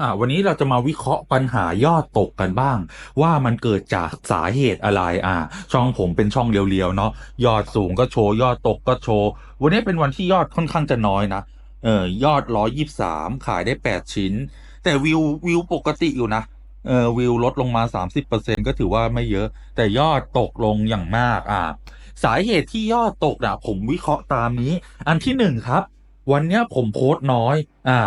อ่าวันนี้เราจะมาวิเคราะห์ปัญหายอดตกกันบ้าง ว่ามันเกิดจากสาเหตุอะไรอ่า ช่องผมเป็นช่องเรียวๆเนาะยอดสูงก็โชว์ยอดตกก็โชว์ วันนี้เป็นวันที่ยอดค่อนข้างจะน้อยนะเออยอดร้อยี่สามขายได้แปดชิ้น แต่วิววิวปกติอยู่นะเออวิวลดลงมาสามสิบเปอร์เซ็นก็ถือว่าไม่เยอะ แต่ยอดตกลงอย่างมากอ่าสาเหตุที่ยอดตกนะผมวิเคราะห์ตามนี้ อันที่หนึ่งครับ วันนี้ผมโพสต์น้อย อ่า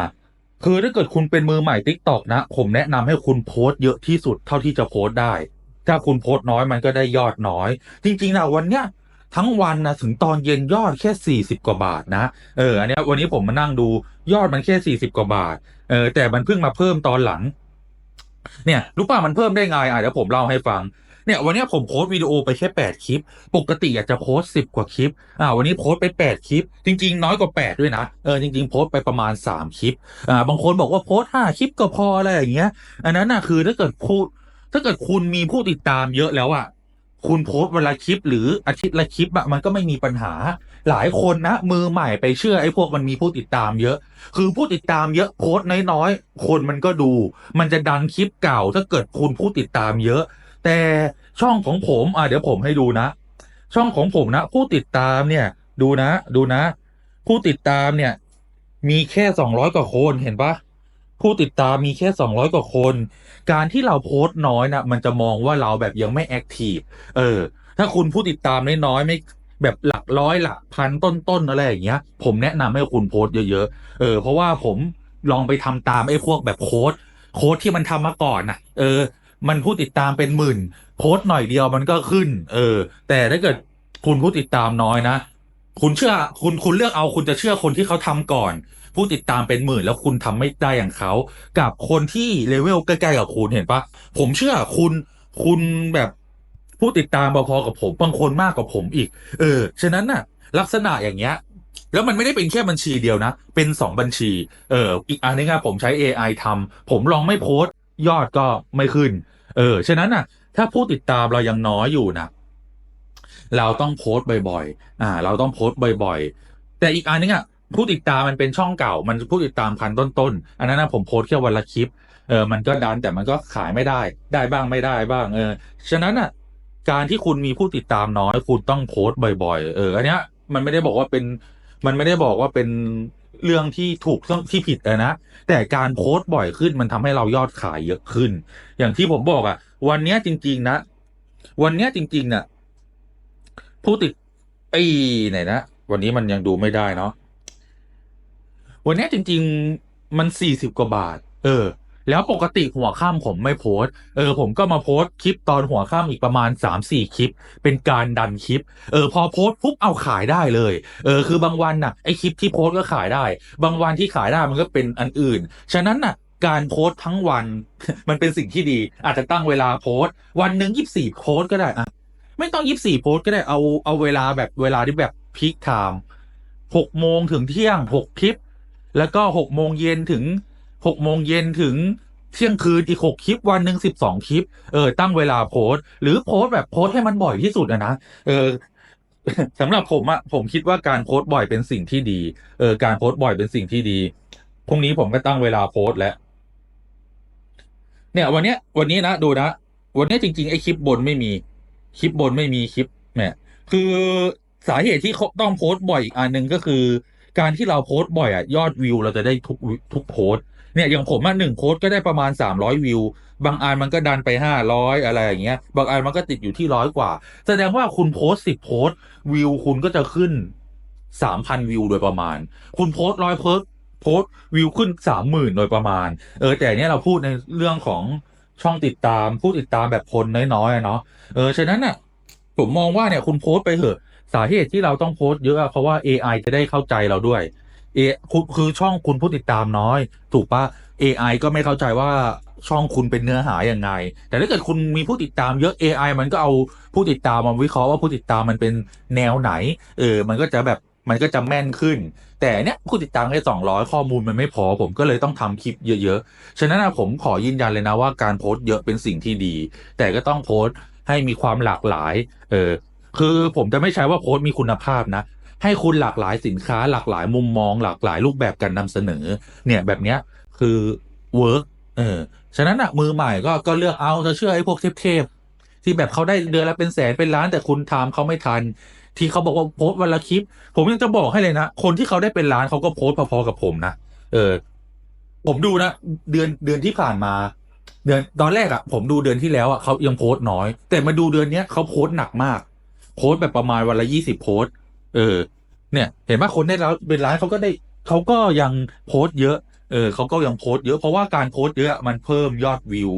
คือถ้าเกิดคุณเป็นมือใหม่ t ิ k t o k นะ ผมแนะนำให้คุณโพสต์เยอะที่สุดเท่าที่จะโพสต์ได้ ถ้าคุณโพสต์น้อยมันก็ได้ยอดน้อย จริงๆนะวันเนี้ยทั้งวันนะถึงตอนเย็นยอดแค่สี่สิบกว่าบาทนะเอออันนี้วันนี้ผมมานั่งดูยอดมันแค่สี่สิบกว่าบาทเออแต่มันเพิ่งมาเพิ่มตอนหลัง เนี่ยรู้ป่ะมันเพิ่มได้ไงอะเดี๋ยวผมเล่าให้ฟัง เนี่ยวันนี้ผมโพสต์วิดีโอไปแค่แปดคลิป ปกติอยากจะโพสต์สิบกว่าคลิปอ่าวันนี้โพสต์ไปแปดคลิป จริง ๆ น้อยกว่าแปดด้วยนะเออจริง ๆ โพสต์ไปประมาณสามคลิปอ่าบางคนบอกว่าโพสต์ห้าคลิปก็พออะไรอย่างเงี้ย อันนั้นน่ะคือถ้าเกิดพูดถ้าเกิดคุณมีผู้ติดตามเยอะแล้วอะคุณโพสต์เวลาคลิปหรืออาทิตย์ละคลิปอะมันก็ไม่มีปัญหาหลายคนนะ มือใหม่ไปเชื่อไอ้พวกมันมีผู้ติดตามเยอะ คือผู้ติดตามเยอะโพสต์น้อยๆ คนมันก็ดู มันจะดันคลิปเก่าถ้าเกิดคุณผู้ติดตามเยอะ แต่ ช่องของผมอะเดี๋ยวผมให้ดูนะ ช่องของผมนะ ผู้ติดตามเนี่ย ดูนะ ดูนะ ผู้ติดตามเนี่ย มีแค่สองร้อยกว่าคนเห็นปะผู้ติดตามมีแค่สองร้อยกว่าคน การที่เราโพสต์น้อยนะมันจะมองว่าเราแบบยังไม่แอคทีฟ เออ ถ้าคุณผู้ติดตามน้อยๆไม่แบบหลักร้อยหลักพันต้นๆอะไรอย่างเงี้ย ผมแนะนำให้คุณโพสต์เยอะๆ เออ เพราะว่าผมลองไปทำตามไอ้พวกแบบโค้ดโค้ดที่มันทำมาก่อนนะเออ มันผู้ติดตามเป็นหมื่น โพสต์หน่อยเดียวมันก็ขึ้น เออ แต่ถ้าเกิดคุณผู้ติดตามน้อยนะ คุณเชื่อคุณคุณเลือกเอาคุณจะเชื่อคนที่เขาทำก่อน ผู้ติดตามเป็นหมื่นแล้วคุณทำไม่ได้อย่างเขากับคนที่เลเวลใกล้ๆกับคุณเห็นปะผมเชื่อคุณคุณแบบผู้ติดตามพอๆกับผมบางคนมากกว่าผมอีก เออ ฉะนั้นน่ะ ลักษณะอย่างเงี้ย แล้วมันไม่ได้เป็นแค่บัญชีเดียวนะ เป็นสองบัญชี เอออีกอันนึงอะผมใช้ AI ทำผมลองไม่โพส ยอดก็ไม่ขึ้น เออ ฉะนั้นน่ะ ถ้าผู้ติดตามเรายังน้อยอยู่นะเราต้องโพสต์บ่อยๆ อ่า เราต้องโพสต์บ่อยๆ แต่อีกอันนึงอะผู้ติดตามมันเป็นช่องเก่า มันผู้ติดตามพันต้นๆ อันนั้นนะผมโพสต์แค่วันละคลิป เออ มันก็ดันแต่มันก็ขายไม่ได้ ได้บ้างไม่ได้บ้าง เออ ฉะนั้นอะ การที่คุณมีผู้ติดตามน้อย คุณต้องโพสต์บ่อย ๆ เออ อันเนี้ย มันไม่ได้บอกว่าเป็น มันไม่ได้บอกว่าเป็น เรื่องที่ถูกต้องที่ผิดนะ แต่การโพสต์บ่อยขึ้นมันทำให้เรายอดขายเยอะขึ้น อย่างที่ผมบอกอะ วันเนี้ยจริง ๆ นะ วันเนี้ยจริงๆน่ะ ผู้ติดไอ้ไหนนะวันนี้มันยังดูไม่ได้เนาะวันนี้จริง ๆ มันสี่สิบกว่าบาท เออ แล้วปกติหัวค่ำผมไม่โพสเออผมก็มาโพสคลิปตอนหัวค่ำอีกประมาณสามสี่คลิป เป็นการดันคลิป เออพอโพสปุ๊บเอาขายได้เลย เออคือบางวันน่ะไอคลิปที่โพสก็ขายได้ บางวันที่ขายได้มันก็เป็นอันอื่น ฉะนั้นน่ะการโพสทั้งวัน มันเป็นสิ่งที่ดี อาจจะตั้งเวลาโพสวันหนึ่งยี่สี่โพสก็ได้อะไม่ต้องยี่สี่โพสก็ได้เอาเอาเวลาแบบเวลาที่แบบพีคไทม์หกโมงถึงเที่ยงหกคลิป แล้วก็หกโมงเย็นถึง หกโมงเย็นถึงเที่ยงคืนอีกหกคลิปวันหนึ่งสิบสองคลิป เออ ตั้งเวลาโพสต์หรือโพสต์แบบโพสต์ให้มันบ่อยที่สุดอะนะเออสำหรับผมอะผมคิดว่าการโพสต์บ่อยเป็นสิ่งที่ดี เออ การโพสต์บ่อยเป็นสิ่งที่ดีพรุ่งนี้ผมก็ตั้งเวลาโพสต์แล้วเนี่ย วันเนี้ย วันนี้นะดูนะวันเนี้ยจริงๆไอ้คลิปบนไม่มี คลิปบนไม่มีคลิปเนี่ยคือสาเหตุที่เขาต้องโพสต์บ่อยอีกอันหนึ่งก็คือ การที่เราโพสต์บ่อยอะยอดวิวเราจะได้ทุกทุกโพสต์ เนี่ยอย่างผมอะหนึ่งโพสก็ได้ประมาณสามร้อยวิว บางอันมันก็ดันไปห้าร้อยอะไรอย่างเงี้ย บางอันมันก็ติดอยู่ที่ร้อยกว่า แสดงว่าคุณโพสสิบโพสวิวคุณก็จะขึ้นสามพันวิวโดยประมาณ คุณโพสร้อยโพสต์โพสวิวขึ้นสามหมื่นโดยประมาณ เออแต่เนี้ยเราพูดในเรื่องของช่องติดตามผู้ติดตามแบบคนน้อยๆเนาะเออฉะนั้นน่ะผมมองว่าเนี่ยคุณโพสไปเถอะสาเหตุที่เราต้องโพสเยอะอะเพราะว่า AI จะได้เข้าใจเราด้วย เอคือคือช่องคุณผู้ติดตามน้อย ถูกปะ AI ก็ไม่เข้าใจว่าช่องคุณเป็นเนื้อหาอย่างไง แต่ถ้าเกิดคุณมีผู้ติดตามเยอะ AI มันก็เอาผู้ติดตามมาวิเคราะห์ว่าผู้ติดตามมันเป็นแนวไหน เออ มันก็จะแบบมันก็จะแม่นขึ้น แต่เนี้ยผู้ติดตามแค่สองร้อยข้อมูลมันไม่พอ ผมก็เลยต้องทำคลิปเยอะๆ ฉะนั้นนะผมขอยืนยันเลยนะว่าการโพสต์เยอะเป็นสิ่งที่ดี แต่ก็ต้องโพสต์ให้มีความหลากหลาย เออ คือผมจะไม่ใช้ว่าโพสต์มีคุณภาพนะ ให้คุณหลากหลายสินค้าหลากหลายมุมมอง หลากหลายรูปแบบการนำเสนอ เนี่ยแบบเนี้ยคือเวิร์กเออฉะนั้นอะมือใหม่ก็ก็เลือกเอาจะเชื่อไอ้พวกเทพๆที่แบบเขาได้เดือนละเป็นแสนเป็นล้านแต่คุณทำเขาไม่ทัน ที่เขาบอกว่าโพสวันละคลิป ผมยังจะบอกให้เลยนะ คนที่เขาได้เป็นล้านเขาก็โพสพอๆกับผมนะเออ ผมดูนะเดือนเดือนที่ผ่านมา เดือนตอนแรกอะผมดูเดือนที่แล้วอะเขายังโพสน้อย แต่มาดูเดือนเนี้ยเขาโพสหนักมากโพสแบบประมาณวันละยี่สิบโพส เออ เนี่ย เห็นว่าคนได้แล้วเป็นล้านเขาก็ได้เขาก็ยังโพสต์เยอะ เออเขาก็ยังโพสต์เยอะเพราะว่าการโพสต์เยอะมันเพิ่มยอดวิว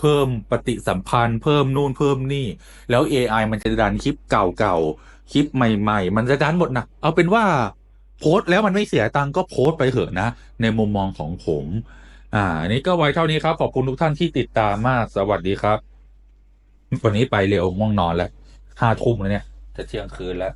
เพิ่มปฏิสัมพันธ์ เพิ่มนู่นเพิ่มนี่ แล้ว AI มันจะดันคลิปเก่าๆคลิปใหม่ ๆ มันจะดันหมดนะเอาเป็นว่าโพสต์แล้วมันไม่เสียตังก็โพสต์ไปเถอะนะ ในมุมมองของผม อ่าอันนี้ก็ไว้เท่านี้ครับ ขอบคุณทุกท่านที่ติดตามมากสวัสดีครับ วันนี้ไปเร็วง่วงนอนแล้วห้าทุ่มแล้วเนี่ย จะเที่ยงคืนแล้ว